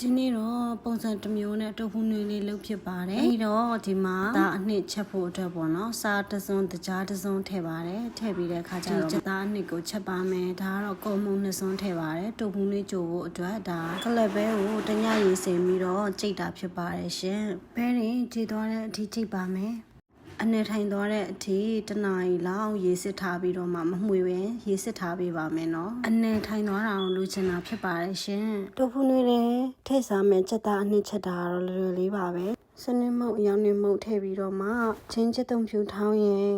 ဒီနေ့တော့ပုံစံတစ်မျိုးနဲ့တုပ်ဖူးနွေးလေးလုပ်ဖြစ်ပါတယ်။အဲဒီတော့ဒီမှာဒါအနှစ်ချက်ဖို့အတွက်ပေါ့နော်။စားတစ်စုံတကြားတစ်စုံထည့်ပါတယ်။ထည့်ပြီးတဲ့အခါကျတော့ချက်သားအနှစ်ကိုချက်ပါမယ်။ဒါကတော့ကုံမုံနှစ်စုံထည့်ပါတယ်။တုပ်ဖူးနွေးကြိုဖို့အတွက်ဒါကလပ်ဘဲကိုတညရေစင်ပြီးတော့ကြိတ်တာဖြစ်ပါတယ်ရှင်။ဘဲရင်ကြည်သွားတဲ့အထိကြိတ်ပါမယ်။ အနေထိုင်သွားတဲ့အထိတနားရီလောက်ရေစစ်ထားပြီးတော့မှမမှွေပဲရေစစ်ထားပေးပါမယ်နော်အနေထိုင်သွားတာကိုလိုချင်တာဖြစ်ပါတယ်ရှင်တို့ဖူးနွေးတယ်ထည့်စားမယ်ချက်သားအနှစ်ချက်တာကတော့လွယ်လွယ်လေးပါပဲစနစ်မုတ်အရောင်နေမုတ်ထည့်ပြီးတော့မှချင်းချက်တုံဖြူထောင်းရင်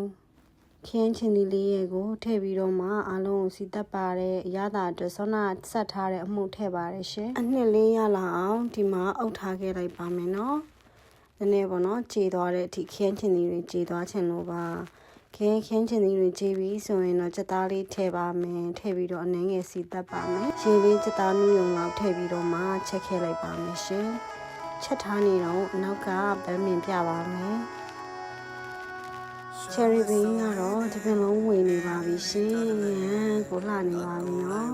ခင်းချင်းဒီလေးရဲ့ကိုထည့်ပြီးတော့မှအားလုံးကိုစီတက်ပါတဲ့အရသာအတွက်ဆောနာဆက်ထားတဲ့အမှုထည့်ပါတယ်ရှင်အနှစ်လေးရလာအောင်ဒီမှာအုပ်ထားခဲ့လိုက်ပါမယ်နော် နည်းနည်းပေါ့နော်ခြေသွားတဲ့အထိခင်းချင်သည်တွေခြေသွားချင်လို့ပါခင်းခင်းချင်သည်တွေခြေပြီးဆိုရင်တော့ချက်သားလေးထည့်ပါမယ်ထည့်ပြီးတော့အနှင်းငယ်စီတက်ပါမယ်ရေလေးချက်သားနူးရုံလောက်ထည့်ပြီးတော့မှချက်ခဲလိုက်ပါမယ်ရှင်ချက်ထားနေတော့အနောက်ကဗန်းမြင်ပြပါမယ်ချယ်ရီဘင်းကတော့ဒီပင်လုံးဝင်နေပါပြီရှင်ရန်ကိုလှနေပါပြီနော်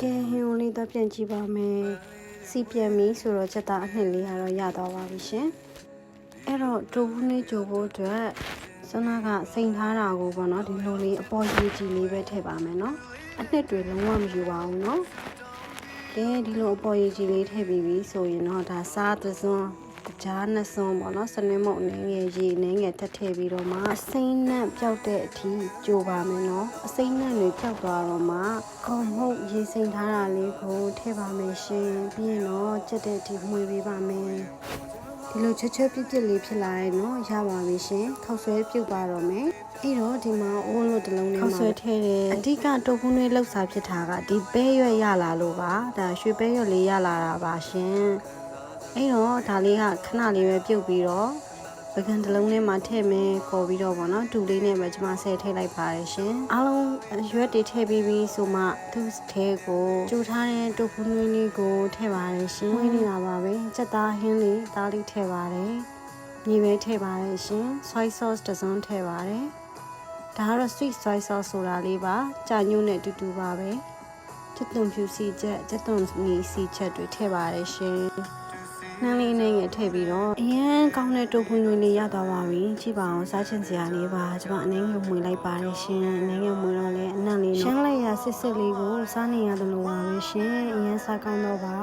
ကဲဟင်းလေးတော့ပြန်ကြည့်ပါမယ်စီပြန်ပြီဆိုတော့ချက်သားအနှစ်လေးကတော့ရသွားပါပြီရှင်အဲ့တော့ဒိုဘူးနေကြိုဖို့အတွက်စနာကစိန်ထားတာကိုပေါ့နော်ဒီလိုလေးအပေါ်ကြီးကြီးလေးပဲထည့်ပါမယ်နော်အနှစ်တွေလုံးဝမယူပါဘူးနော်ကဲဒီလိုအပေါ်ကြီးကြီးလေးထည့်ပြီးပြီဆိုရင်တော့ဒါစားသစွန်း တကြားနှစ်စွန်းပေါ့နော်စနစ်မုတ်အနေငယ်ရေအနေငယ်တက်ထည့်ပြီးတော့မှအစိမ့်နဲ့ပျောက်တဲ့အထိကြိုပါမယ်နော်အစိမ့်နဲ့တွေပျောက်သွားတော့မှခုံမှုတ်ရေစိမ့်ထားတာလေးကိုထည့်ပါမယ်ရှင်ပြီးရင်တော့ကြက်တဲ့အထိမှွေပေးပါမယ်ဒီလိုချက်ချက်ပြစ်ပြစ်လေးဖြစ်လာရင်တော့ရပါပြီရှင်ခောက်ဆွဲပြုတ်ပါတော့မယ်အဲ့တော့ဒီမှာအိုးလို့တစ်လုံးနဲ့ခောက်ဆွဲထည့်တယ်အဓိကတုပ်ဖူးနွေးလောက်စားဖြစ်တာကဒီပဲရွက်ရလာလို့ပါဒါရွှေပဲရွက်လေးရလာတာပါရှင် အဲ့တော့ဒါလေးကခဏလေးပဲပြုတ်ပြီးတော့ပကံတစ်လုံးထဲမှာထည့်မယ်ပေါ်ပြီးတော့ဗောနော်တူလေးနဲ့ပဲကျွန်မဆဲထည့်လိုက်ပါတယ်ရှင်အားလုံးရွက်တွေထည့်ပြီးပြီးဆိုမှသူ့ထဲကိုကြိုထားတဲ့တူဖူးနွေးလေးကိုထည့်ပါတယ်ရှင်ဝင်းနေတာပါပဲစက်သားဟင်းလေးသားလေးထည့်ပါတယ်မြေပဲထည့်ပါတယ်ရှင် soy sauce တစ်စုံထည့်ပါတယ်ဒါကတော့ sweet soy sauce ဆိုတာလေးပါကြာညို့နဲ့အတူတူပါပဲချက်သွန်ဖြူစီချက်ချက်သွန်မီစီချက်တွေထည့်ပါတယ်ရှင် နှမ်းလေးနဲ့ငယ်ထည့်ပြီးတော့အရန်ကောင်းတဲ့တုပ်ခွင်းလေးလေးရသွားပါပြီကြည့်ပါအောင်စားချင်စရာလေးပါကျွန်မအနေငယ်မှွေလိုက်ပါတယ်ရှင်အနေငယ်မှွေတော့လေအနံ့လေးရှင်းလိုက်ရစစ်စစ်လေးကိုစားနေရတယ်လို့ပါပဲရှင်အရန်စားကောင်းတော့ပါ